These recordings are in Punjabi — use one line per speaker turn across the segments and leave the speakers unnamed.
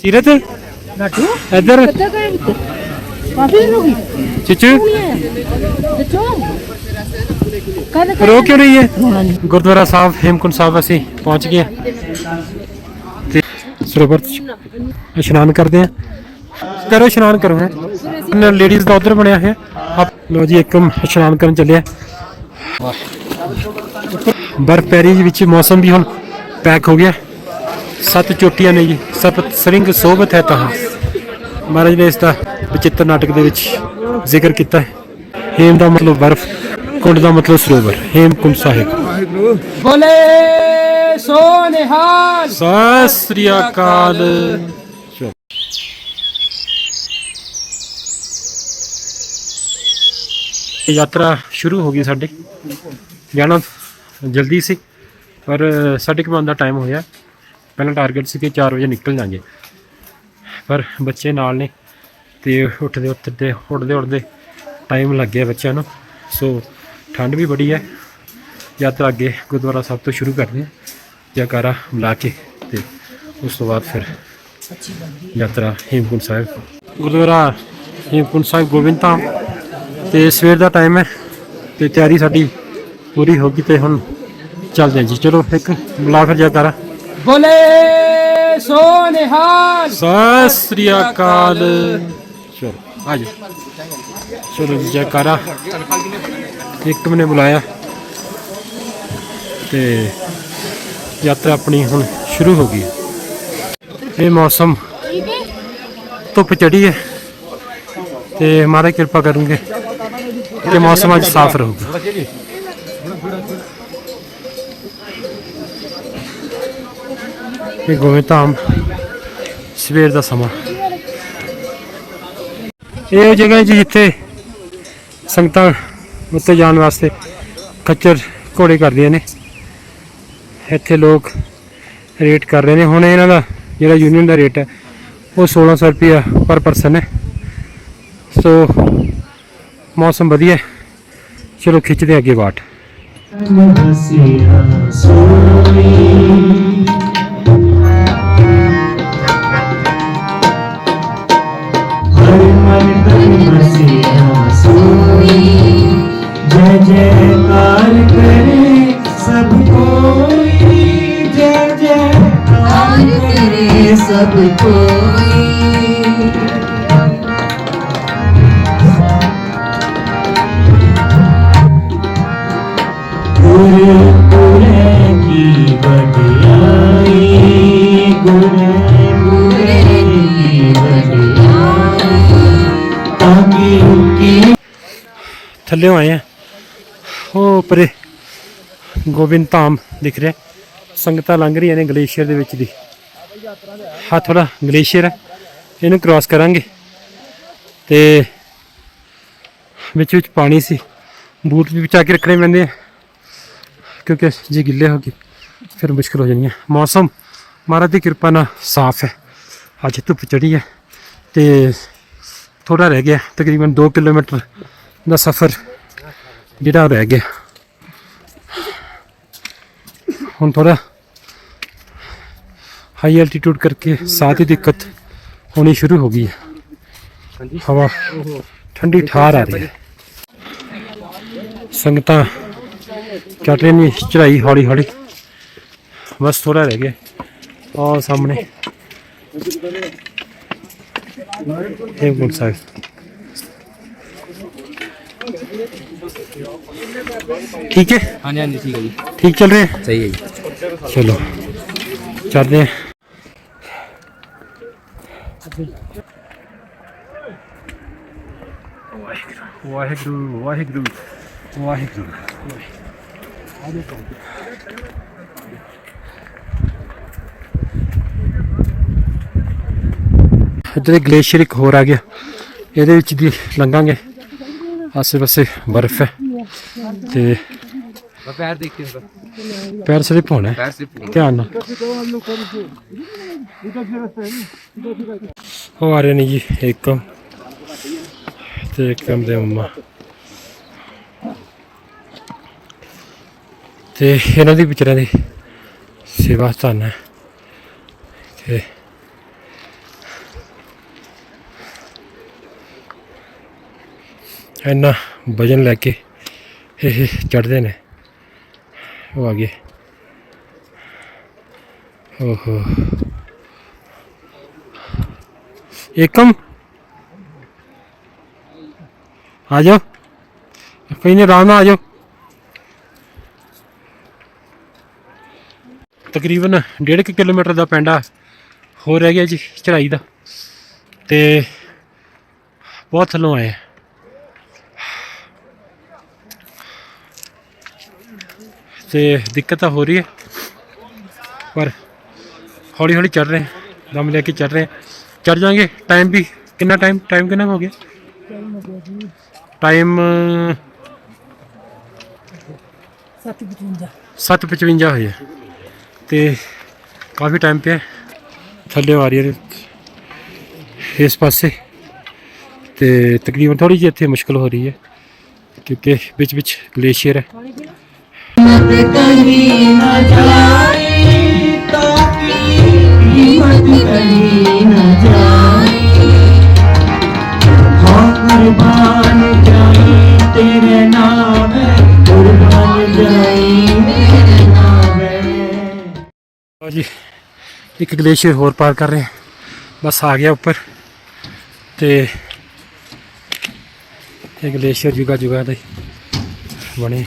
ਸੀਰਤ
ਨਾਟੂ
ਇੱਧਰ
ਕਿੱਥੇ ਗਏ ਇੱਥੇ ਕਾਫੀ ਦਿਨ ਹੋ ਗਈ
ਚਿਚੂ
ਨਹੀਂ ਆਇਆ ਦੱਸੋ ਕਦ
ਰੋ ਕਿਉਂ ਰਹੀ ਹੈ
ਹੋਣਾ ਨਹੀਂ
ਗੁਰਦੁਆਰਾ ਸਾਹਿਬ ਹੇਮਕੁੰਟ ਸਾਹਿਬ ਅਸੀਂ ਪਹੁੰਚ ਗਏ ਹਾਂ। ਤੇ ਸਰੋਵਰ 'ਚ ਇਸ਼ਨਾਨ ਕਰਦੇ ਆ ਕਰੋ ਇਸ਼ਨਾਨ ਕਰੋ ਹੈ ਲੇਡੀਜ਼ ਦਾ ਸੱਤ ਚੋਟੀਆਂ ਨੇ ਜੀ ਸਪਤ ਸਰਿੰਗ ਸੋਭਤ ਹੈ ਤਾਂ ਮਹਾਰਾਜ ਨੇ ਇਸ ਦਾ ਵਿਚਿੱਤਰ ਨਾਟਕ ਦੇ ਵਿੱਚ ਜ਼ਿਕਰ ਕੀਤਾ ਹੈ। ਹੇਮ ਦਾ ਮਤਲਬ ਬਰਫ਼ ਕੁੰਡ ਦਾ ਮਤਲਬ ਸਰੋਵਰ ਹੇਮਕੁੰਟ ਸਾਹਿਬ।
ਬੋਲੇ ਸੋ ਨਿਹਾਲ
ਸਤਿ ਸ੍ਰੀ ਅਕਾਲ। ਯਾਤਰਾ ਸ਼ੁਰੂ ਹੋ ਗਈ ਸਾਡੀ। ਜਾਣਾ ਜਲਦੀ ਸੀ ਪਰ ਸਾਡੇ ਕੋਲ ਦਾ ਟਾਈਮ ਹੋਇਆ। ਪਹਿਲਾਂ ਟਾਰਗੇਟ ਸੀ ਕਿ 4 ਵਜੇ ਨਿਕਲ ਜਾਾਂਗੇ। ਪਰ ਬੱਚੇ ਨਾਲ ਨੇ ਤੇ ਉੱਠਦੇ ਉੱਠਦੇ ਉੱਠਦੇ ਉੱਠਦੇ ਟਾਈਮ ਲੱਗ ਗਿਆ ਬੱਚਿਆਂ ਨੂੰ। ਸੋ ਠੰਡ ਵੀ ਬੜੀ ਹੈ। ਯਾਤਰਾ ਅੱਗੇ ਗੁਰਦੁਆਰਾ ਸਾਹਿਬ ਤੋਂ ਸ਼ੁਰੂ ਕਰਦੇ ਹਾਂ ਜੈਕਾਰਾ ਮਿਲਾ ਕੇ ਤੇ ਉਸ ਤੋਂ ਬਾਅਦ ਫਿਰ ਯਾਤਰਾ ਹੇਮਕੁੰਟ ਸਾਹਿਬ। ਗੁਰਦੁਆਰਾ ਹੇਮਕੁੰਟ ਸਾਹਿਬ ਗੋਬਿੰਦ ਧਾਮ ਤੇ ਸਵੇਰ ਦਾ ਟਾਈਮ ਹੈ ਤੇ ਤਿਆਰੀ ਸਾਡੀ ਪੂਰੀ ਹੋ ਗਈ ਤੇ ਹੁਣ ਚੱਲਦੇ ਹਾਂ ਜੀ। ਚਲੋ ਇੱਕ ਮਿਲਾ ਫਿਰ ਜੈਕਾਰਾ
ਬੋਲੇ ਸੋ ਨਿਹਾਲ
ਸਤਿ ਸ੍ਰੀ ਅਕਾਲ। ਚਲੋ ਆਜੋ ਚਲੋ ਜੀ, ਜੈਕਾਰਾ। ਇੱਕ ਮੈਨੇ ਬੁਲਾਇਆ। ਤੇ ਯਾਤਰਾ ਆਪਣੀ ਹੁਣ ਸ਼ੁਰੂ ਹੋ ਗਈ। ਇਹ ਮੌਸਮ ਧੁੱਪ ਚੜੀ ਹੈ। ਤੇ ਮਹਾਰਾਜ ਕਿਰਪਾ ਕਰਨਗੇ ਕਿ ਮੌਸਮ ਅੱਜ ਸਾਫ਼ ਰਹੂਗਾ। ਇਹ ਗੋਵੇਂ ਧਾਮ ਸਵੇਰ ਦਾ ਸਮਾਂ ਇਹ ਉਹ ਜਗ੍ਹਾ ਜੀ ਜਿੱਥੇ ਸੰਗਤਾਂ ਉੱਤੇ ਜਾਣ ਵਾਸਤੇ ਖੱਚਰ ਘੋੜੇ ਕਰਦੀਆਂ ਨੇ ਇੱਥੇ ਲੋਕ ਰੇਟ ਕਰ ਰਹੇ ਨੇ ਹੁਣ ਇਹਨਾਂ ਦਾ ਜਿਹੜਾ ਯੂਨੀਅਨ ਦਾ ਰੇਟ ਹੈ ਉਹ 1600 ਰੁਪਇਆ ਪਰ ਪਰਸਨ ਹੈ ਸੋ ਮੌਸਮ ਵਧੀਆ ਚਲੋ ਖਿੱਚਦੇ ਅੱਗੇ ਬਾਟ
हर जयकार करे सब कोई जय जयकार करे सब कोई पूरे पूरे की बड़ाई ताकि
थल्ले आए हैं। ਉਹ ਪਰੇ ਗੋਬਿੰਦ ਧਾਮ ਦਿਖ ਰਿਹਾ। ਸੰਗਤਾਂ ਲੰਘ ਰਹੀਆਂ ਨੇ ਗਲੇਸ਼ੀਅਰ ਦੇ ਵਿੱਚ ਦੀ। ਹਾਂ ਥੋੜਾ ਗਲੇਸ਼ੀਅਰ ਹੈ। ਇਹਨੂੰ ਕ੍ਰਾਸ ਕਰਾਂਗੇ। ਤੇ ਵਿੱਚ ਵਿੱਚ ਪਾਣੀ ਸੀ। ਬੂਟ ਵੀ ਬਚਾ ਕੇ ਰੱਖਣੇ ਪੈਂਦੇ ਆ। ਕਿਉਂਕਿ ਜੇ ਗਿੱਲੇ ਹੋ ਗਏ, ਫਿਰ ਮੁਸ਼ਕਲ ਹੋ ਜਾਣੀ ਹੈ ਮੌਸਮ, ਮਹਾਰਾਜ ਦੀ ਕਿਰਪਾ ਨਾਲ ਸਾਫ਼ ਹੈ। ਅੱਜ ਧੁੱਪ ਚੜੀ ਹੈ ਤੇ ਥੋੜਾ ਰਹਿ ਗਿਆ। ਤਕਰੀਬਨ 2 ਕਿਲੋਮੀਟਰ ਦਾ ਸਫ਼ਰ गिटा रह गया हम थोड़ा हाई एल्टीट्यूड करके साथ ही दिक्कत होनी शुरू हो गई है हवा ठंडी ठार आ रही है संगत चटने चढ़ाई हौली हौली बस थोड़ा रह गया और सामने हेमकुंड साहब ठीक है
हाँ जी हाँ जी ठीक है जी
ठीक चल रहे हैं
सही है जी
चलो चलते हैं ਵਾਹਿਗੁਰੂ ਵਾਹਿਗੁਰੂ ਵਾਹਿਗੁਰੂ ਇੱਧਰ ਗਲੇਸ਼ੀਅਰ ਇੱਕ ਹੋਰ ਆ ਗਿਆ ਇਹਦੇ ਵਿੱਚ ਦੀ ਲੰਘਾਂਗੇ ਆਸੇ ਪਾਸੇ ਬਰਫ਼ ਹੈ। ਤੇ
ਪੈਰ ਦੇਖੀ
ਪੈਰ ਸਲਿਪ ਹੋਣਾ ਹੈ।
ਪੈਰ ਸਿਪ
ਧਿਆਨ ਨਾਲ। ਉਹ ਆ ਰਹੇ ਨੇ ਜੀ ਇੱਕ। ਤੇ ਇੱਕ ਕੰਮ ਦੇ ਮੰਮਾ। ਤੇ ਇਹਨਾਂ ਦੀ ਵਿਚਾਰਿਆਂ ਦੀ ਸੇਵਾ ਸਥਾਨ ਹੈ। ਤੇ ਇੰਨਾ ਵਜਨ ਲੈ ਕੇ ਇਹ ਚੜਦੇ ਨੇ। ਉਹ ਆ ਗਏ। ਓਹੋ। ਏਕਮ। ਆ ਜਾਓ। ਕੋਈ ਨਹੀਂ, ਆਰਾਮ ਨਾਲ ਆ ਜਾਓ। ਤਕਰੀਬਨ 1.5 ਕਿਲੋਮੀਟਰ ਦਾ ਪੈਂਡਾ ਹੋ ਰਹਿ ਗਿਆ ਜੀ ਚੜਾਈ ਦਾ। ਤੇ ਬਹੁਤ ਥੱਲੋਂ ਆਏ ਆ। ਤੇ ਦਿੱਕਤ ਤਾਂ ਹੋ ਰਹੀ ਹੈ ਪਰ ਹੌਲੀ ਹੌਲੀ ਚੜ ਰਹੇ ਹਾਂ ਦਮ ਲੈ ਕੇ ਚੜ ਰਹੇ ਹਾਂ ਚੜ ਜਾਾਂਗੇ ਟਾਈਮ ਵੀ ਕਿੰਨਾ ਟਾਈਮ ਟਾਈਮ ਕਿੰਨਾ ਹੋ ਗਿਆ ਟਾਈਮ 7:55 ਹੋਇਆ ਤੇ ਕਾਫੀ ਟਾਈਮ ਪਿਆ ਥੱਲੇ ਆ ਰਹੀ ਹੈ ਇਸ ਪਾਸੇ ਤੇ ਤਕਰੀਬਨ ਥੋੜੀ ਜਿਹੀ ਇੱਥੇ ਮੁਸ਼ਕਲ ਹੋ ਰਹੀ ਹੈ ਕਿਉਂਕਿ ਵਿੱਚ ਵਿੱਚ ਗਲੇਸ਼ੀਅਰ ਹੈ
मत कहीं न जाए ताकि कीमत कहीं न जाए हाँ कुर्बान जाए तेरे नाम है कुर्बान जाए मेरे नाम है
ਲਓ ਜੀ ਇੱਕ ਗਲੇਸ਼ੀਅਰ ਹੋਰ ਪਾਰ ਕਰ ਰਹੇ ਹਾਂ ਬਸ ਆ ਗਿਆ ਉੱਪਰ ਤੇ ਇਹ ਗਲੇਸ਼ੀਅਰ ਜੁਗਾ ਜੁਗਾ ਦਾ ਹੀ ਬਣੇ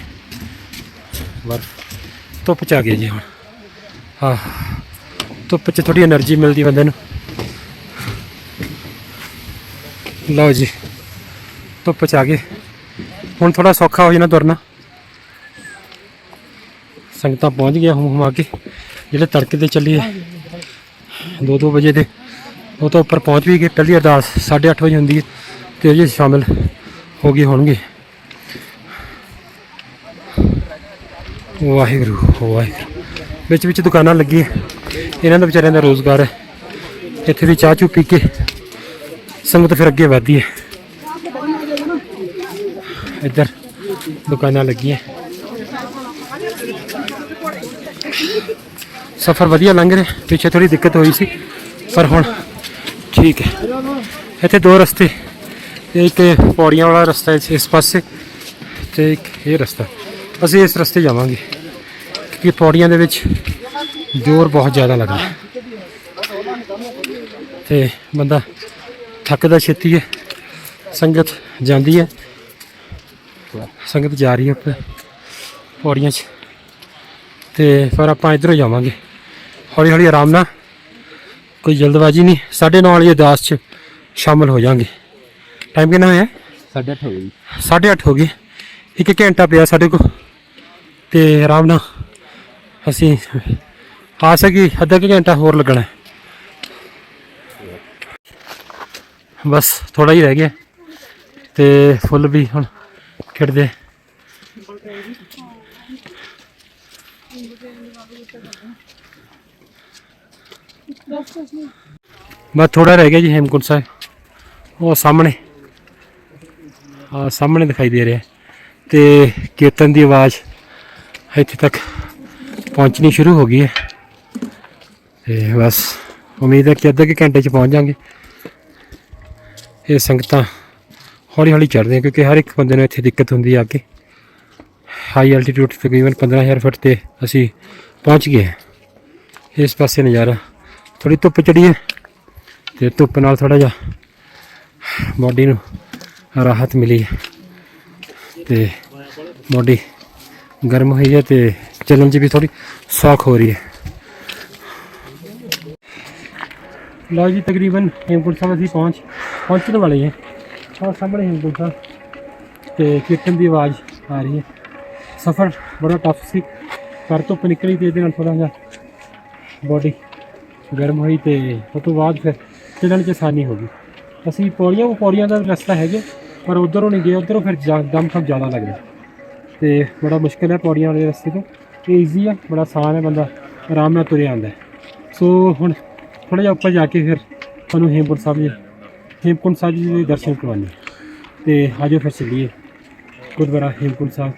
ਬਰਫ ਧੁੱਪ ਚ ਆ ਗਏ ਜੀ ਹੁਣ। ਆਹ ਧੁੱਪ ਚ ਥੋੜੀ એનર્ਜੀ ਮਿਲਦੀ ਬੰਦੇ ਨੂੰ। ਲਓ ਜੀ, ਧੁੱਪ ਚ ਆ ਗਏ। ਹੁਣ ਥੋੜਾ ਸੌਖਾ ਹੋ ਜਾਣਾ ਤੁਰਨਾ। ਸੰਗਤਾਂ ਪਹੁੰਚ ਗਿਆ ਹਮ ਹਮ ਕੇ, ਜਿਹੜੇ ਤੜਕੇ ਤੇ ਚੱਲੀ ਹੈ 2-2 ਵਜੇ ਦੇ, ਉਹ ਤੋਂ ਉੱਪਰ ਪਹੁੰਚ ਵੀ ਗਏ। ਪਹਿਲੀ ਅਰਦਾਸ 8:30 ਵਜੇ ਹੁੰਦੀ ਹੈ, ਤੇ ਜੀ ਸ਼ਾਮਿਲ ਹੋ ਗਏ ਹੋਣਗੇ। ਵਾਹਿਗੁਰੂ ਵਾਹਿਗੁਰੂ। ਵਿੱਚ ਵਿੱਚ ਦੁਕਾਨਾਂ ਲੱਗੀਆਂ। ਇਹਨਾਂ ਦਾ ਵਿਚਾਰਿਆਂ ਦਾ ਰੋਜ਼ਗਾਰ ਹੈ। ਇੱਥੇ ਵੀ ਚਾਹ ਚੂ ਪੀ ਕੇ ਸੰਗਤ ਫਿਰ ਅੱਗੇ ਵਧਦੀ ਹੈ। ਇੱਧਰ ਦੁਕਾਨਾਂ ਲੱਗੀਆਂ। ਸਫ਼ਰ ਵਧੀਆ ਲੰਘ ਰਿਹਾ। ਪਿੱਛੇ ਥੋੜੀ ਦਿੱਕਤ ਹੋਈ ਸੀ, ਪਰ ਹੁਣ ਠੀਕ ਹੈ। ਇੱਥੇ ਦੋ ਰਸਤੇ ਤੇ ਇੱਕ ਪੌੜੀਆਂ ਵਾਲਾ ਰਸਤਾ ਇਸ- ਇਸ ਪਾਸੇ ਤੇ ਇੱਕ ਇਹ ਰਸਤਾ। ਅਸੀਂ ਇਸ ਰਸਤੇ ਜਾਵਾਂਗੇ ਕਿਉਂਕਿ ਪੌੜੀਆਂ ਦੇ ਵਿੱਚ ਜ਼ੋਰ ਬਹੁਤ ਜ਼ਿਆਦਾ ਲੱਗਦਾ। ਤੇ ਬੰਦਾ ਥੱਕਦਾ ਛੇਤੀ ਹੈ ਸੰਗਤ ਜਾਂਦੀ ਹੈ। ਸੰਗਤ ਜਾ ਰਹੀ ਹੈ ਉੱਪਰ ਪੌੜੀਆਂ 'ਚ। ਤੇ ਫਿਰ ਆਪਾਂ ਇਧਰੋਂ ਜਾਵਾਂਗੇ। ਹੌਲੀ ਹੌਲੀ ਆਰਾਮ ਨਾਲ ਕੋਈ ਜਲਦਬਾਜ਼ੀ ਨਹੀਂ ਸਾਢੇ ਨੌ ਵਾਲੀ ਅਰਦਾਸ 'ਚ ਸ਼ਾਮਲ ਹੋ ਜਾਾਂਗੇ ਟਾਈਮ ਕਿੰਨਾ ਹੋਇਆ?
8:30 ਹੋ ਗਈ
ਸਾਢੇ ਅੱਠ ਹੋ ਗਏ। ਇੱਕ ਘੰਟਾ ਪਿਆ ਸਾਡੇ ਕੋਲ। ਤੇ ਆਰਾਮ ਨਾਲ ਅਸੀਂ ਆ ਸਕੀ ਅੱਧਾ ਕੁ ਘੰਟਾ ਹੋਰ ਲੱਗਣਾ। ਬਸ ਥੋੜਾ ਹੀ ਰਹਿ ਗਿਆ ਤੇ ਫੁੱਲ ਵੀ ਹੁਣ ਖਿੜਦੇ। ਬਸ ਥੋੜਾ ਰਹਿ ਗਿਆ ਜੀ ਹੇਮਕੁੰਟ ਸਾਹਿਬ। ਉਹ ਸਾਹਮਣੇ ਆ ਸਾਹਮਣੇ ਦਿਖਾਈ ਦੇ ਰਿਹਾ। ਹੈ। ਤੇ ਕੀਰਤਨ ਦੀ ਆਵਾਜ਼ ਇੱਥੇ ਤੱਕ ਪਹੁੰਚਣੀ ਸ਼ੁਰੂ ਹੋ ਗਈ ਹੈ। ਤੇ ਬਸ ਉਮੀਦ ਹੈ ਕਿ ਅੱਧੇ ਕੁ ਘੰਟੇ 'ਚ ਪਹੁੰਚ ਜਾਾਂਗੇ ਇਹ ਸੰਗਤਾਂ ਹੌਲੀ ਹੌਲੀ ਚੜ੍ਹਦੀਆਂ ਕਿਉਂਕਿ ਹਰ ਇੱਕ ਬੰਦੇ ਨੂੰ ਇੱਥੇ ਦਿੱਕਤ ਹੁੰਦੀ ਆ ਕੇ। ਹਾਈ ਐਲਟੀਟਿਊਡ ਤਕਰੀਬਨ 15000 ਫੁੱਟ ਤੇ ਅਸੀਂ ਪਹੁੰਚ ਗਏ ਇਸ ਪਾਸੇ ਨਜ਼ਾਰਾ ਥੋੜੀ ਧੁੱਪ ਚੜੀ ਹੈ ਤੇ ਧੁੱਪ ਨਾਲ ਥੋੜਾ ਜਿਹਾ ਬਾਡੀ ਨੂੰ ਰਾਹਤ ਮਿਲੀ ਹੈ। ਤੇ ਬਾਡੀ ਗਰਮ ਹੋਈ ਹੈ ਤੇ ਚੱਲਣ 'ਚ ਵੀ ਥੋੜੀ ਸੌਖ ਹੋ ਰਹੀ ਹੈ। ਲਓ ਜੀ, ਤਕਰੀਬਨ ਹੇਮਕੁੰਟ ਸਾਹਿਬ ਅਸੀਂ ਪਹੁੰਚ, ਪਹੁੰਚਣ ਵਾਲੇ ਹਾਂ। ਆਹ ਸਾਹਮਣੇ ਹੇਮਕੁੰਟ ਸਾਹਿਬ ਤੇ ਕੀਰਤਨ ਦੀ ਆਵਾਜ਼ ਆ ਰਹੀ ਹੈ। ਸਫ਼ਰ ਬੜਾ ਟਫ ਸੀ। ਘਰ ਧੁੱਪ ਨਿਕਲੀ ਤੇ ਇਹਦੇ ਨਾਲ ਥੋੜਾ ਜਿਹਾ ਬੋਡੀ ਗਰਮ ਹੋਈ ਤੇ ਉਸ ਤੋਂ ਬਾਅਦ ਫਿਰ ਚੱਲਣ 'ਚ ਆਸਾਨੀ ਹੋ ਗਈ। ਅਸੀਂ ਪੌੜੀਆਂ ਉਹ ਪੌੜੀਆਂ ਦਾ ਰਸਤਾ ਹੈਗੇ, ਪਰ ਉਧਰੋਂ ਨਹੀਂ ਗਏ, ਉਧਰੋਂ ਫਿਰ ਜਾ- ਦਮ ਖਮ ਜ਼ਿਆਦਾ ਲੱਗਦਾ ਤੇ ਬੜਾ ਮੁਸ਼ਕਿਲ ਹੈ ਪੌੜੀਆਂ ਵਾਲੇ ਰਸਤੇ ਤੋਂ। ਇਹ ਈਜ਼ੀ ਆ, ਬੜਾ ਆਸਾਨ ਹੈ ਬੰਦਾ ਆਰਾਮ ਨਾਲ ਤੁਰਿਆ ਆਉਂਦਾ ਸੋ ਹੁਣ ਥੋੜਾ ਜਿਹਾ ਉੱਪਰ ਜਾ ਕੇ ਫਿਰ ਤੁਹਾਨੂੰ ਹੇਮਕੁੰਟ ਸਾਹਿਬ ਜੀ, ਹੇਮਕੁੰਟ ਸਾਹਿਬ ਜੀ ਦੇ ਦਰਸ਼ਨ ਕਰਵਾਉਣੇ ਤੇ ਆਜੋ ਫਿਰ ਚੱਲੀਏ ਗੁਰਦੁਆਰਾ ਹੇਮਕੁੰਟ ਸਾਹਿਬ।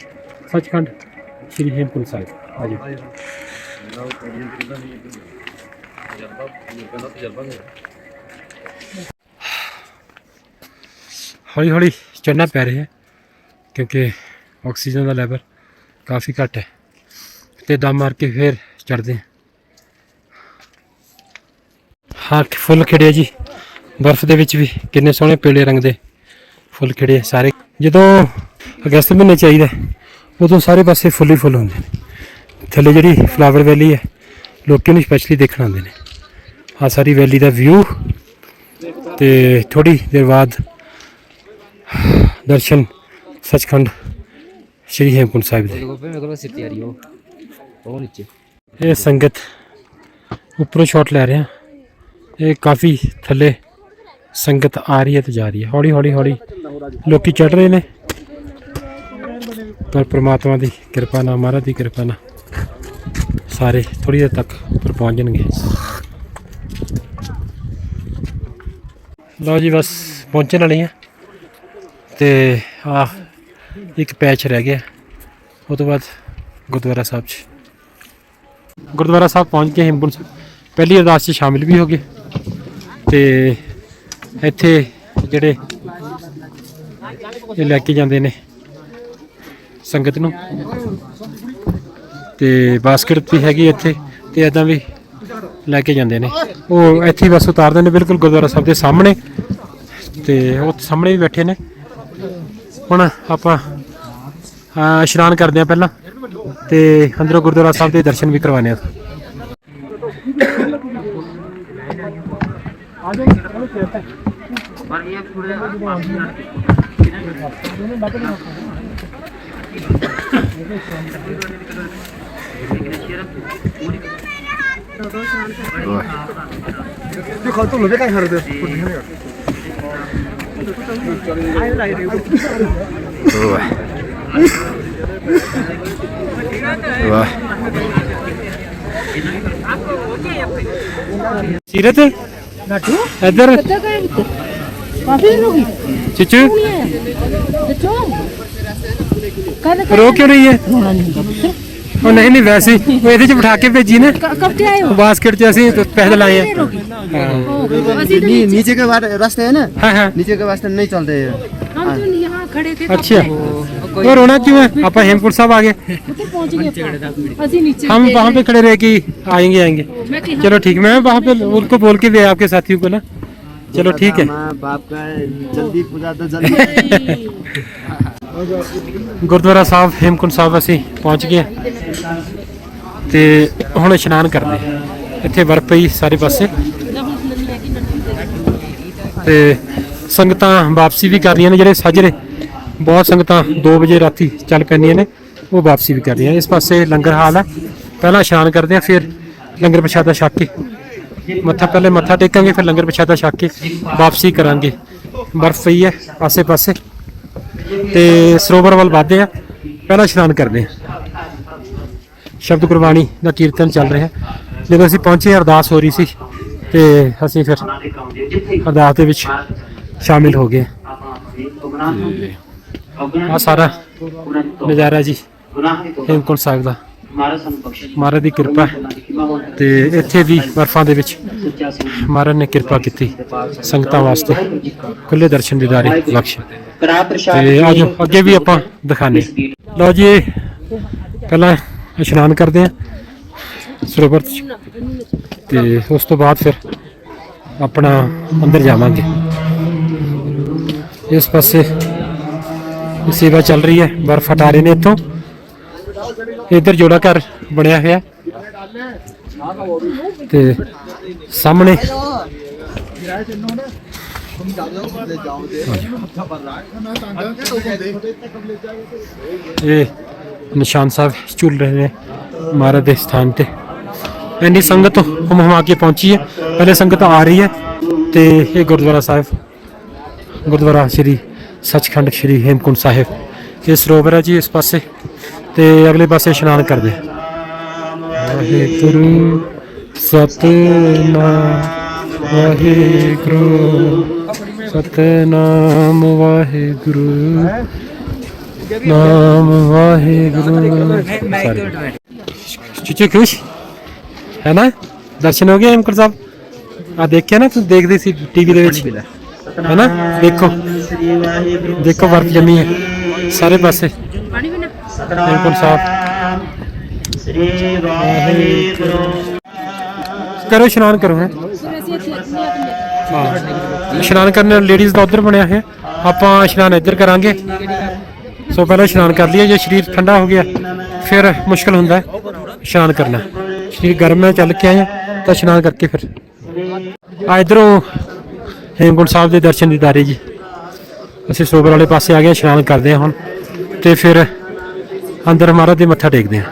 ਸੱਚਖੰਡ ਸ੍ਰੀ ਹੇਮਕੁੰਟ ਸਾਹਿਬ। ਆਜੋ। ਹੌਲੀ ਹੌਲੀ ਚੜ੍ਹਨਾ ਪੈ ਰਿਹਾ ਹੈ ਕਿਉਂਕਿ ਆਕਸੀਜਨ ਦਾ ਲੈਵਲ ਕਾਫੀ ਘੱਟ ਹੈ। ਤੇ ਦਮ ਮਾਰ ਕੇ ਫਿਰ ਚੜਦੇ ਹਾਂ। ਫੁੱਲ ਖਿੜੇ ਜੀ। ਬਰਫ਼ ਦੇ ਵਿੱਚ ਵੀ ਕਿੰਨੇ ਸੋਹਣੇ ਪੀਲੇ ਰੰਗ ਦੇ ਫੁੱਲ ਖਿੜੇ ਸਾਰੇ। ਜਦੋਂ ਅਗਸਤ ਮਹੀਨੇ ਚਾਹੀਦਾ ਉਦੋਂ ਸਾਰੇ ਪਾਸੇ ਫੁੱਲ ਹੀ ਫੁੱਲ ਹੁੰਦੇ ਨੇ। ਥੱਲੇ ਜਿਹੜੀ ਫਲਾਵਰ ਵੈਲੀ ਹੈ, ਲੋਕੀ ਨੂੰ ਸਪੈਸ਼ਲੀ ਦੇਖਣ ਆਉਂਦੇ ਨੇ। ਆ ਸਾਰੀ ਵੈਲੀ ਦਾ ਵਿਊ ਤੇ ਥੋੜੀ ਦੇਰ ਬਾਅਦ ਦਰਸ਼ਨ, ਸੱਚਖੰਡ ਸ਼੍ਰੀ ਹੇਮਕੁੰਟ ਸਾਹਿਬ ਦੇ। ਇਹ ਸੰਗਤ ਉੱਪਰੋਂ ਸ਼ਾਟ ਲੈ ਰਿਹਾ। ਇਹ ਕਾਫੀ ਥੱਲੇ ਸੰਗਤ ਆ ਰਹੀ ਹੈ ਤੇ ਜਾ ਰਹੀ ਹੈ। ਹੌਲੀ ਹੌਲੀ ਹੌਲੀ ਲੋਕੀ ਚੜ ਰਹੇ ਨੇ। ਪਰ ਪ੍ਰਮਾਤਮਾ ਦੀ ਕਿਰਪਾ ਨਾਲ ਮਹਾਰਾਜ ਦੀ ਕਿਰਪਾ ਨਾਲ ਸਾਰੇ ਥੋੜੀ ਦੇਰ ਤੱਕ ਉੱਪਰ ਪਹੁੰਚ ਜਾਣਗੇ। ਲਓ ਜੀ ਬਸ ਪਹੁੰਚਣ ਵਾਲੇ ਆ ਤੇ ਆ ਇੱਕ ਪੈਚ ਰਹਿ ਗਿਆ। ਉਹ ਤੋਂ ਬਾਅਦ ਗੁਰਦੁਆਰਾ ਸਾਹਿਬ 'ਚ। ਗੁਰਦੁਆਰਾ ਸਾਹਿਬ ਪਹੁੰਚ ਕੇ ਹੇਮਕੁੰਟ ਪਹਿਲੀ ਅਰਦਾਸ 'ਚ ਸ਼ਾਮਿਲ ਵੀ ਹੋ ਗਏ। ਤੇ ਇੱਥੇ ਜਿਹੜੇ ਇਹ ਲੈ ਕੇ ਜਾਂਦੇ ਨੇ ਸੰਗਤ ਨੂੰ। ਤੇ ਬਾਸਕਟ ਵੀ ਹੈਗੀ ਇੱਥੇ ਤੇ ਇਦਾਂ ਵੀ ਲੈ ਕੇ ਜਾਂਦੇ ਨੇ। ਉਹ ਇੱਥੇ ਬਸ ਉਤਾਰਦੇ ਨੇ ਬਿਲਕੁਲ ਗੁਰਦੁਆਰਾ ਸਾਹਿਬ ਦੇ ਸਾਹਮਣੇ। ਤੇ ਉਹ ਸਾਹਮਣੇ ਵੀ ਬੈਠੇ ਨੇ। ਹੁਣ ਆਪਾਂ ਇਸ਼ਨਾਨ ਕਰਦੇ ਆ ਪਹਿਲਾਂ ਤੇ ਅੰਦਰੋਂ ਗੁਰਦੁਆਰਾ ਸਾਹਿਬ ਦੇ ਦਰਸ਼ਨ ਵੀ ਕਰਵਾਣੇ ਆ
ਪਰ
ਇਹ
ਥੋੜੇ ਮਾਫੀ ਨਾਲ ਕਿਹਨੇ ਲੱਗਣਾ ਦੇਖੋ
ਤੁਹਾਨੂੰ
ਦੇਖਾਈ ਹਰਦੇ ਪੁੱਛਣੇ વાહ
વાહ सीरत इधर चिचू
रो क्यों रही है
ਉਹ ਨਹੀਂ ਨਹੀਂ ਵੈਸੇ ਹੀ, ਉਹ ਇਹਦੇ ਚ ਬਿਠਾ ਕੇ ਭੇਜੀ ਨੇ
क- कब से आए हो
ਬਾਸਕਟ ਚ ਅਸੀਂ ਪੈਦਲ ਆਏ
नहीं
ਆ
रोगी
ਹਾਂ
ओ, असी तो
नी,
नीचे-
नीचे के बाद रास्ते है ना
ਹਾਂ ਹਾਂ
नीचे के वास्ते नहीं चलते हैं
हम तो यहाँ खड़े थे
अच्छा वो रोना क्यों है आप हेमकुंट साहब आ गए
तो पहुंच गए ऊपर। असी नीचे
हम
थे।
वहाँ पे खड़े रहे कि आएंगे आएंगे
मैं कि
चलो ठीक मैं वहाँ पे उनको बोल के भी आया आपके साथियों को ना चलो ठीक है
माँ बाप का जल्दी पूजा तो जल्दी
ਗੁਰਦੁਆਰਾ ਸਾਹਿਬ ਹੇਮਕੁੰਟ ਸਾਹਿਬ ਅਸੀਂ ਪਹੁੰਚ ਗਏ ਹਾਂ। ਤੇ ਹੁਣ ਇਸ਼ਨਾਨ ਕਰਦੇ ਇੱਥੇ ਬਰਫ਼ ਪਈ ਸਾਰੇ ਪਾਸੇ। ਤੇ ਸੰਗਤਾਂ ਵਾਪਸੀ ਵੀ ਕਰ ਰਹੀਆਂ ਨੇ, ਜਿਹੜੇ ਸਾਜਰੇ। ਬਹੁਤ ਸੰਗਤਾਂ 2 ਵਜੇ ਰਾਤੀ ਚੱਲ ਪੈਂਦੀਆਂ ਨੇ, ਉਹ ਵਾਪਸੀ ਵੀ ਕਰ ਰਹੀਆਂ। ਇਸ ਪਾਸੇ ਲੰਗਰ ਹਾਲ ਹੈ ਪਹਿਲਾਂ ਇਸ਼ਨਾਨ ਕਰਦੇ ਆ ਫਿਰ ਲੰਗਰ ਪ੍ਰਸ਼ਾਦਾ ਛਕ ਕੇ। ਮੱਥਾ ਪਹਿਲੇ ਮੱਥਾ ਟੇਕਾਂਗੇ, ਫਿਰ ਲੰਗਰ ਪ੍ਰਸ਼ਾਦਾ ਛਕ ਕੇ ਵਾਪਸੀ ਕਰਾਂਗੇ। ਬਰਫ਼ ਪਈ ਹੈ ਆਸੇ ਪਾਸੇ ਤੇ ਸਰੋਵਰ ਵੱਲ ਵਧਦੇ ਆ ਪਹਿਲਾਂ ਇਸ਼ਨਾਨ ਕਰਦੇ ਆ ਸ਼ਬਦ ਗੁਰਬਾਣੀ ਦਾ ਕੀਰਤਨ ਚੱਲ ਰਿਹਾ। ਜਦੋਂ ਅਸੀਂ ਪਹੁੰਚੇ, ਅਰਦਾਸ ਹੋ ਰਹੀ ਸੀ ਤੇ ਅਸੀਂ ਫਿਰ ਅਰਦਾਸ ਦੇ ਵਿੱਚ ਸ਼ਾਮਿਲ ਹੋ ਗਏ। ਆ ਸਾਰਾ ਨਜ਼ਾਰਾ ਜੀ, ਹੇਮਕੁੰਟ ਸਾਹਿਬ ਦਾ। ਮਹਾਰਾਜ ਦੀ ਕਿਰਪਾ ਤੇ ਇੱਥੇ ਵੀ ਬਰਫਾਂ ਦੇ ਵਿੱਚ ਮਹਾਰਾਜ ਨੇ ਕਿਰਪਾ ਕੀਤੀ ਸੰਗਤਾਂ ਵਾਸਤੇ ਖੁੱਲੇ ਦਰਸ਼ਨ ਦੀਦਾਰੇ ਬਖਸ਼। ਤੇ ਆਜੋ, ਅੱਗੇ ਵੀ ਆਪਾਂ ਦਿਖਾਣੇ ਲਓ ਜੀ ਪਹਿਲਾਂ ਇਸ਼ਨਾਨ ਕਰਦੇ ਆ। ਸਰੋਵਰ 'ਚ। ਤੇ ਉਸ ਤੋਂ ਬਾਅਦ ਫਿਰ ਆਪਣਾ ਅੰਦਰ ਜਾਵਾਂਗੇ। ਇਸ ਪਾਸੇ ਸੇਵਾ ਚੱਲ ਰਹੀ ਹੈ। ਬਰਫ ਹਟਾ ਰਹੇ ਨੇ ਇੱਥੋਂ। ਇੱਧਰ ਜੋੜਾ ਘਰ ਬਣਿਆ ਹੋਇਆ। ਤੇ ਸਾਹਮਣੇ ਇਹ ਨਿਸ਼ਾਨ ਸਾਹਿਬ ਝੂਲ ਰਹੇ ਨੇ ਮਹਾਰਾਜ ਦੇ ਸਥਾਨ ਤੇ। ਇੰਨੀ ਸੰਗਤ ਹਮ ਹਮਾ ਕੇ ਪਹੁੰਚੀ ਹੈ। ਪਹਿਲੇ ਸੰਗਤ ਆ ਰਹੀ ਹੈ ਤੇ ਇਹ ਗੁਰਦੁਆਰਾ ਸਾਹਿਬ, ਗੁਰਦੁਆਰਾ ਸ੍ਰੀ ਸੱਚਖੰਡ ਸ੍ਰੀ ਹੇਮਕੁੰਟ ਸਾਹਿਬ। ਇਹ ਸਰੋਵਰ ਹੈ ਜੀ ਇਸ ਪਾਸੇ ਤੇ ਅਗਲੇ ਪਾਸੇ ਇਸ਼ਨਾਨ ਕਰਦੇ ਵਾਹਿਗੁਰੂ, ਸਤਨਾਮ ਵਾਹਿਗੁਰੂ ਸਤਨਾਮ, ਵਾਹਿਗੁਰੂ। ਨਾਮ ਵਾਹਿਗੁਰੂ ਸਾਰੇ ਚੁੱਚੇ ਖੁਸ਼ ਹੈ ਨਾ ਦਰਸ਼ਨ ਹੋ ਗਏ ਹੇਮਕੁੰਟ ਸਾਹਿਬ ਆ ਦੇਖਿਆ ਨਾ ਤੂੰ ਦੇਖਦੇ ਸੀ ਟੀਵੀ ਦੇ ਵਿੱਚ ਹੈ ਨਾ ਦੇਖੋ ਦੇਖੋ ਬਰਫ ਜੰਮੀ ਹੈ ਸਾਰੇ ਪਾਸੇ
ਪਾਣੀ ਬਿਨਾ
ਹੇਮਕੁੰਟ ਸਾਹਿਬ
ਸ੍ਰੀ ਵਾਹਿਗੁਰੂ
ਕਰੋ ਇਸ਼ਨਾਨ ਕਰੋ ਹੈ
ਫਿਰ ਅਸੀਂ ਇੱਥੇ ਅੱਗੇ
ਹਾਂ ਸੋ ਪਹਿਲਾਂ ਇਸ਼ਨਾਨ ਕਰ ਲਈਏ ਜੇ ਸਰੀਰ ਠੰਡਾ ਹੋ ਗਿਆ ਫਿਰ ਮੁਸ਼ਕਲ ਹੁੰਦਾ ਹੈ ਇਸ਼ਨਾਨ ਕਰਨਾ। ਸਰੀਰ ਗਰਮ ਹੈ ਚੱਲ ਕੇ ਆਏ ਹਾਂ, ਤਾਂ ਇਸ਼ਨਾਨ ਕਰਕੇ ਫਿਰ। ਆ ਇਧਰੋਂ ਹੇਮਕੁੰਟ ਸਾਹਿਬ ਦੇ ਦਰਸ਼ਨ ਦੀਦਾਰੇ ਜੀ। ਅਸੀਂ ਸਰੋਵਰ ਵਾਲੇ ਪਾਸੇ ਆ ਗਏ ਹਾਂ, ਇਸ਼ਨਾਨ ਕਰਦੇ ਹਾਂ ਹੁਣ ਤੇ ਫਿਰ ਅੰਦਰ ਮਹਾਰਾਜ ਦੇ ਮੱਥਾ ਟੇਕਦੇ ਹਾਂ।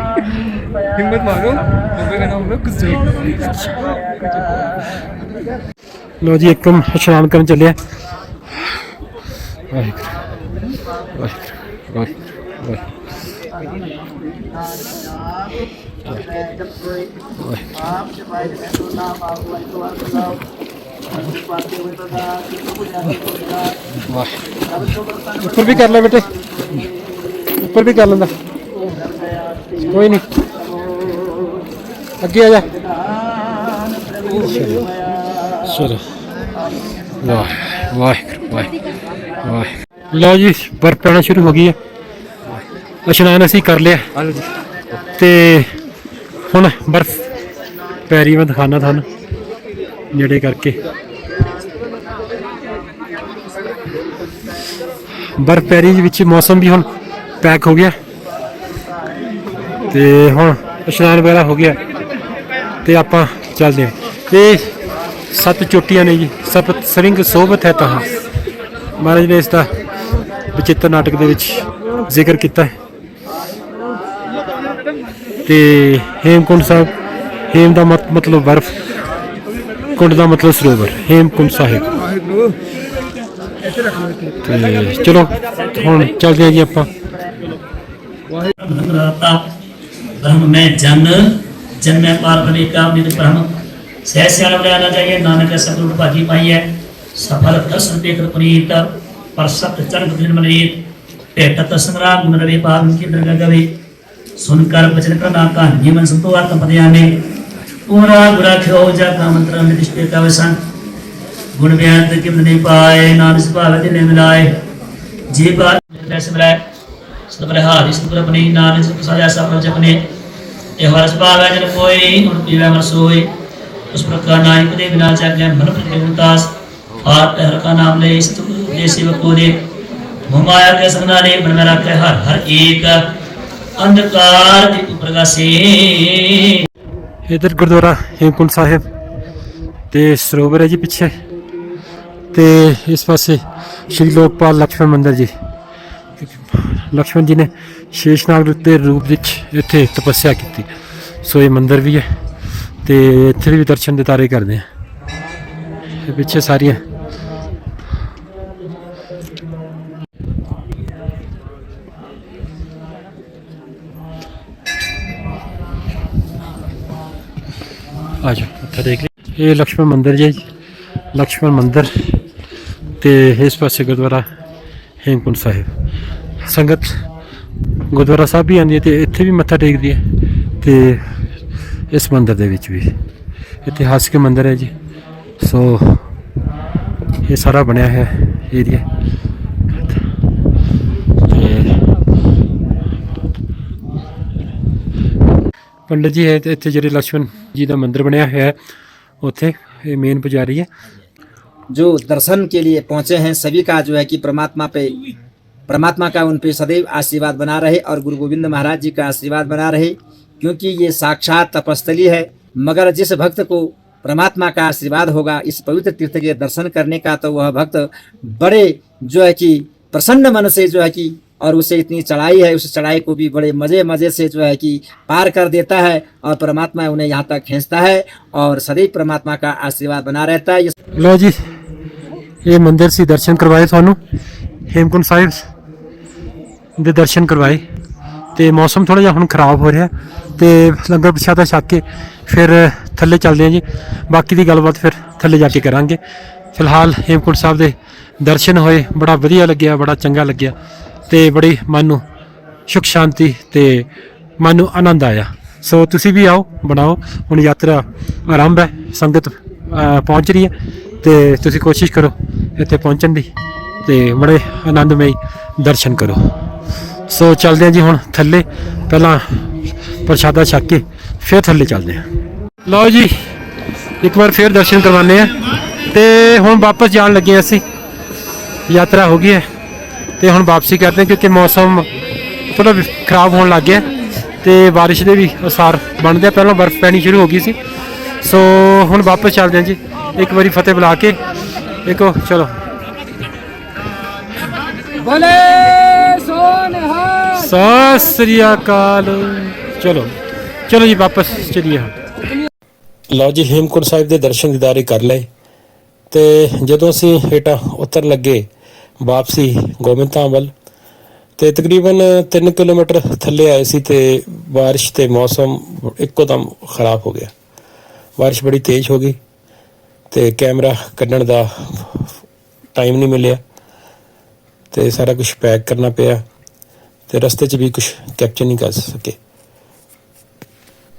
ਹਿੰਮਤ ਮਾਰੋ ਬੰਦੇ ਦਾ ਨਾਮ ਕੁਝ ਨਹੀਂ
ਲੋ ਜੀ ਇੱਕਦਮ ਇਸ਼ਨਾਨ ਕਰਨ ਚੱਲਿਆ ਵਾਹਿਗੁਰੂ। ਵਾਹਿਗੁਰੂ। ਵਾਹਿਗੁਰੂ। ਉੱਪਰ ਵੀ ਕਰ ਲੈ ਬੇਟੇ। ਉੱਪਰ ਵੀ ਕਰ ਲੈਂਦਾ। ਕੋਈ ਨਹੀਂ। ਅੱਗੇ ਆ ਜਾ। ਸਰ ਵਾਹ ਵਾਹ ਵਾਹ ਲਓ ਜੀ ਬਰਫ ਪੈਣਾ ਸ਼ੁਰੂ ਹੋ ਗਈ ਹੈ। ਇਸ਼ਨਾਨ ਅਸੀਂ ਕਰ ਲਿਆ। ਤੇ ਹੁਣ ਬਰਫ ਪੈਰੀ ਮੈਂ ਦਿਖਾਣਾ ਤੁਹਾਨੂੰ ਨੇੜੇ ਕਰਕੇ। ਬਰਫ ਪੈਰੀ ਵਿੱਚ ਮੌਸਮ ਵੀ ਹੁਣ ਪੈਕ ਹੋ ਗਿਆ। ਤੇ ਹੁਣ ਇਸ਼ਨਾਨ ਵਗੈਰਾ ਹੋ ਗਿਆ ਤੇ ਆਪਾਂ ਚੱਲਦੇ ਹਾਂ। ਇਹ ਸੱਤ ਚੋਟੀਆਂ ਨੇ ਜੀ ਸਪਤ ਸਰਿੰਗ ਸੋਭਤ ਹੈ ਤਹਾਂ। ਮਹਾਰਾਜ ਨੇ ਇਸ ਦਾ ਬਚਿੱਤਰ ਨਾਟਕ ਦੇ ਵਿੱਚ ਜ਼ਿਕਰ ਕੀਤਾ ਹੈ। ਤੇ ਹੇਮਕੁੰਡ ਸਾਹਿਬ, ਹੇਮ ਦਾ ਮਤਲਬ ਬਰਫ਼ ਕੁੰਡ ਦਾ ਮਤਲਬ ਸਰੋਵਰ, ਹੇਮਕੁੰਡ ਸਾਹਿਬ। ਤੇ ਚਲੋ, ਹੁਣ ਚੱਲਦੇ ਆ ਜੀ ਆਪਾਂ।
ਵਾਹਿਗੁਰੂ ब्रह्म में जन जन में पार बने का नित ब्रह्म सह सियाल आना चाहिए नानक सब रूप भाजी पाई है सफल दर्शन देख पुनीत पर सत चरण दिन मनीत पेटत संग्राम गुण रवि पार की दरगाह गवे सुनकर वचन करना का जीवन संतो आत्म पदया में पूरा गुरा खो जा का मंत्र निष्ठे का वसन गुण व्याध किम नहीं पाए नाम सुभाव दिल मिलाए जी बात ऐसे मिलाए ਸਤਿ ਹਾਰੀ ਸਤਿ ਪ੍ਰਭ ਨੇ ਨਾਨਕ ਸਤਿ ਸਾਜਾ ਸਭ ਰਚ ਆਪਣੇ ਇਹ ਹਰਸ ਭਾਵ ਹੈ ਜਨ ਕੋਈ ਹੁਣ ਪੀਵੇ ਮਨ ਸੋਏ ਉਸ ਪ੍ਰਕਾਰ ਨਾਨਕ ਦੇ ਬਿਨਾਂ ਚਾਗਿਆ ਮਨ ਪ੍ਰਤਿਉਤਾਸ ਆਪ ਹਰ ਕਾ ਨਾਮ ਲੈ ਇਸ ਤੁਮ ਦੇ ਸੇਵਕੋ ਦੇ ਮਮਾਇਆ ਕੇ ਸਭਨਾ ਨੇ ਮਨ ਮੇਰਾ ਕੇ ਹਰ ਹਰ ਏਕ ਅੰਧਕਾਰ ਦੀ ਪ੍ਰਗਾਸੇ
ਇਧਰ ਗੁਰਦੁਆਰਾ ਹੇਮਕੁੰਟ ਸਾਹਿਬ ਤੇ ਸਰੋਵਰ ਹੈ ਜੀ ਪਿੱਛੇ ਤੇ ਇਸ ਪਾਸੇ ਸ਼੍ਰੀ ਲੋਕਪਾਲ ਲక్ష్ਮਣ ਮੰਦਿਰ ਜੀ ਲਕਸ਼ਮਣ ਜੀ ਨੇ ਸ਼ੇਸ਼ਨਾਗ ਦੇ ਰੂਪ ਵਿੱਚ ਇੱਥੇ ਤਪੱਸਿਆ ਕੀਤੀ। ਸੋ ਇਹ ਮੰਦਿਰ ਵੀ ਹੈ ਤੇ ਇੱਥੇ ਵੀ ਦਰਸ਼ਨ ਦਿਤਾਰੇ ਕਰਦੇ ਆ। ਇਹ ਪਿੱਛੇ ਸਾਰੀਆਂ ਆਜਾ ਉੱਥੇ ਦੇਖ ਲਈ ਇਹ ਲక్ష్ਮਣ ਮੰਦਿਰ ਜੀ ਲక్ష్ਮਣ ਮੰਦਿਰ ਤੇ ਇਸ ਪਾਸੇ ਗੁਰਦੁਆਰਾ ਹੇਮਕੁੰਡ ਸਾਹਿਬ। ਸੰਗਤ ਗੁਰਦੁਆਰਾ ਸਾਹਿਬ ਵੀ ਆਉਂਦੀ ਹੈ ਤੇ ਇੱਥੇ ਵੀ ਮੱਥਾ ਟੇਕਦੀ ਹੈ ਤੇ ਇਸ ਮੰਦਰ ਦੇ ਵਿੱਚ ਵੀ। ਇਤਿਹਾਸਿਕ ਮੰਦਰ ਹੈ ਜੀ। ਸੋ ਇਹ ਸਾਰਾ ਬਣਿਆ ਹੈ ਏਰੀਆ ਪੰਡਤ ਜੀ ਹੈ ਇੱਥੇ ਜਿਹੜੇ ਲక్ష్మణ ਜੀ ਦਾ ਮੰਦਰ ਬਣਿਆ ਹੋਇਆ ਹੈ, ਉੱਥੇ ਇਹ ਮੇਨ ਪੁਜਾਰੀ ਹੈ।
ਜੋ ਦਰਸ਼ਨ ਕੇ लिए ਪਹੁੰਚੇ हैं ਸਭੀ का जो है कि परमात्मा पे परमात्मा का उन पर सदैव आशीर्वाद बना रहे और गुरु गोविंद महाराज जी का आशीर्वाद बना रहे, क्योंकि ये साक्षात तपस्थली है। मगर जिस भक्त को परमात्मा का आशीर्वाद होगा, इस पवित्र तीर्थ के दर्शन करने का तो वह भक्त बड़े जो है कि प्रसन्न मन से जो है कि, और उसे इतनी चढ़ाई है, उस चढ़ाई को भी बड़े मज़े मज़े से जो है कि पार कर देता है और परमात्मा उन्हें यहाँ तक खींचता है और सदैव परमात्मा का आशीर्वाद बना रहता है।
लो जी, ये मंदिर से दर्शन करवाए थानू हेमकुंड साहिब ਦੇ ਦਰਸ਼ਨ ਕਰਵਾਏ ਤੇ ਮੌਸਮ ਥੋੜਾ ਜਿਹਾ ਹੁਣ ਖਰਾਬ ਹੋ ਰਿਹਾ ਤੇ ਲੰਗਰ ਪ੍ਰਸ਼ਾਦਾ ਛੱਕ ਕੇ ਫਿਰ ਥੱਲੇ ਚੱਲਦੇ ਹਾਂ ਜੀ। ਬਾਕੀ ਦੀ ਗੱਲਬਾਤ ਫਿਰ ਥੱਲੇ ਜਾ ਕੇ ਕਰਾਂਗੇ। ਫਿਲਹਾਲ ਹੇਮਕੁੰਟ ਸਾਹਿਬ ਦੇ ਦਰਸ਼ਨ ਹੋਏ, ਬੜਾ ਵਧੀਆ ਲੱਗਿਆ, ਬੜਾ ਚੰਗਾ ਲੱਗਿਆ ਤੇ ਬੜੀ ਮਨ ਨੂੰ ਸੁਖ ਸ਼ਾਂਤੀ ਤੇ ਮਨ ਨੂੰ ਆਨੰਦ ਆਇਆ। ਸੋ ਤੁਸੀਂ ਵੀ ਆਓ, ਬਣਾਓ। ਹੁਣ ਯਾਤਰਾ ਆਰੰਭ ਹੈ, ਸੰਗਤ ਪਹੁੰਚ ਰਹੀ ਹੈ ਤੇ ਤੁਸੀਂ ਕੋਸ਼ਿਸ਼ ਕਰੋ ਇੱਥੇ ਪਹੁੰਚਣ ਦੀ ਤੇ ਬੜੇ ਆਨੰਦਮਈ ਦਰਸ਼ਨ ਕਰੋ। ਸੋ ਚੱਲਦੇ ਹਾਂ ਜੀ ਹੁਣ ਥੱਲੇ। ਪਹਿਲਾਂ ਪ੍ਰਸ਼ਾਦਾ ਛੱਕ ਕੇ ਫਿਰ ਥੱਲੇ ਚੱਲਦੇ ਹਾਂ। ਲਓ ਜੀ, ਇੱਕ ਵਾਰ ਫਿਰ ਦਰਸ਼ਨ ਕਰਵਾਉਂਦੇ ਆ ਤੇ ਹੁਣ ਵਾਪਸ ਜਾਣ ਲੱਗੇ ਅਸੀਂ। ਯਾਤਰਾ ਹੋ ਗਈ ਹੈ। ਤੇ ਹੁਣ ਵਾਪਸੀ ਕਰਦੇ ਹਾਂ ਕਿਉਂਕਿ ਮੌਸਮ ਥੋੜਾ ਖਰਾਬ ਹੋਣ ਲੱਗ ਗਿਆ ਤੇ ਬਾਰਿਸ਼ ਦੇ ਵੀ ਅਸਾਰ ਬਣਦੇ ਆ। ਪਹਿਲਾਂ ਬਰਫ਼ ਪੈਣੀ ਸ਼ੁਰੂ ਹੋ ਗਈ ਸੀ। ਸੋ ਹੁਣ ਵਾਪਸ ਚੱਲਦੇ ਹਾਂ ਜੀ। ਇੱਕ ਵਾਰੀ ਫਤਿਹ ਬੁਲਾ ਕੇ। ਦੇਖੋ ਚਲੋ।
ਬੋਲੇ ਸੋਨਹਾ
ਸਤਿ ਸ੍ਰੀ ਅਕਾਲ ਚਲੋ ਚਲੋ ਜੀ ਵਾਪਸ ਚਲੀਏ ਹੁਣ ਲਓ ਜੀ ਹੇਮਕੁੰਟ ਸਾਹਿਬ ਦੇ ਦਰਸ਼ਨ ਦਿਦਾਰੇ ਕਰ ਲਏ ਤੇ ਜਦੋਂ ਅਸੀਂ ਹੇਠਾਂ ਉਤਰ ਲੱਗੇ ਵਾਪਸੀ ਗੋਬਿੰਦਧਾਮ ਵੱਲ ਤੇ ਤਕਰੀਬਨ 3 ਕਿਲੋਮੀਟਰ ਥੱਲੇ ਆਏ ਸੀ ਤੇ بارش ਤੇ ਮੌਸਮ ਇੱਕੋ ਦਮ ਖਰਾਬ ਹੋ ਗਿਆ بارش ਬੜੀ ਤੇਜ਼ ਹੋ ਗਈ ਤੇ ਕੈਮਰਾ ਕੱਢਣ ਦਾ ਟਾਈਮ ਨਹੀਂ ਮਿਲਿਆ ਤੇ ਸਾਰਾ ਕੁਝ ਪੈਕ ਕਰਨਾ ਪਿਆ ਤੇ ਰਸਤੇ 'ਚ ਵੀ ਕੁਝ ਕੈਪਚਰ ਨਹੀਂ ਕਰ ਸਕੇ।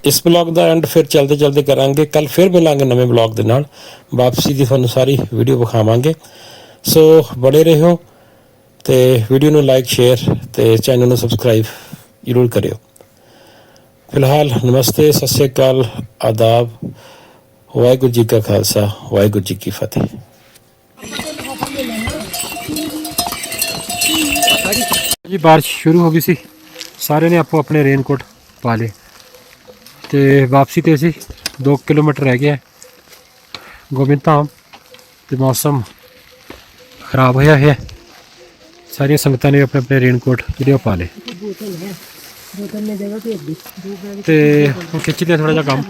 ਇਸ ਬਲੌਗ ਦਾ ਐਂਡ ਫਿਰ ਚਲਦੇ ਚਲਦੇ ਕਰਾਂਗੇ। ਕੱਲ ਫਿਰ ਮਿਲਾਂਗੇ ਨਵੇਂ ਬਲੌਗ ਦੇ ਨਾਲ। ਵਾਪਸੀ ਦੀ ਤੁਹਾਨੂੰ ਸਾਰੀ ਵੀਡੀਓ ਵਿਖਾਵਾਂਗੇ। ਸੋ ਬੜੇ ਰਹੋ ਤੇ ਵੀਡੀਓ ਨੂੰ ਲਾਈਕ, ਸ਼ੇਅਰ ਤੇ ਚੈਨਲ ਨੂੰ ਸਬਸਕ੍ਰਾਈਬ ਜ਼ਰੂਰ ਕਰਿਓ। ਫਿਲਹਾਲ ਨਮਸਤੇ, ਸਤਿ ਸ਼੍ਰੀ ਅਕਾਲ, ਆਦਾਬ, ਵਾਹਿਗੁਰੂ ਜੀ ਕਾ ਖਾਲਸਾ, ਵਾਹਿਗੁਰੂ ਜੀ ਕੀ ਫਤਿਹ। ਜੀ, ਬਾਰਿਸ਼ ਸ਼ੁਰੂ ਹੋ ਗਈ ਸੀ। ਸਾਰਿਆਂ ਨੇ ਆਪੋ ਆਪਣੇ ਰੇਨਕੋਟ ਪਾ ਲਏ। ਤੇ ਵਾਪਸੀ ਤੇ ਅਸੀਂ 2 ਕਿਲੋਮੀਟਰ ਰਹਿ ਗਿਆ ਗੋਬਿੰਦ ਧਾਮ ਤੇ ਮੌਸਮ ਖਰਾਬ ਹੋਇਆ ਹੈ ਸਾਰੀਆਂ ਸੰਗਤਾਂ ਨੇ ਆਪਣੇ ਆਪਣੇ ਰੇਨਕੋਟ ਜਿਹੜੇ ਉਹ ਪਾ ਲਏ। ਤੇ ਹੁਣ ਖਿੱਚਦੇ ਥੋੜਾ ਜਿਹਾ ਕੰਮ।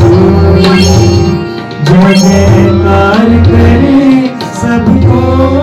ਸੋਈ ਜੋ ਜੈਕਾਰ ਕਰੇ ਸਭ ਕੋ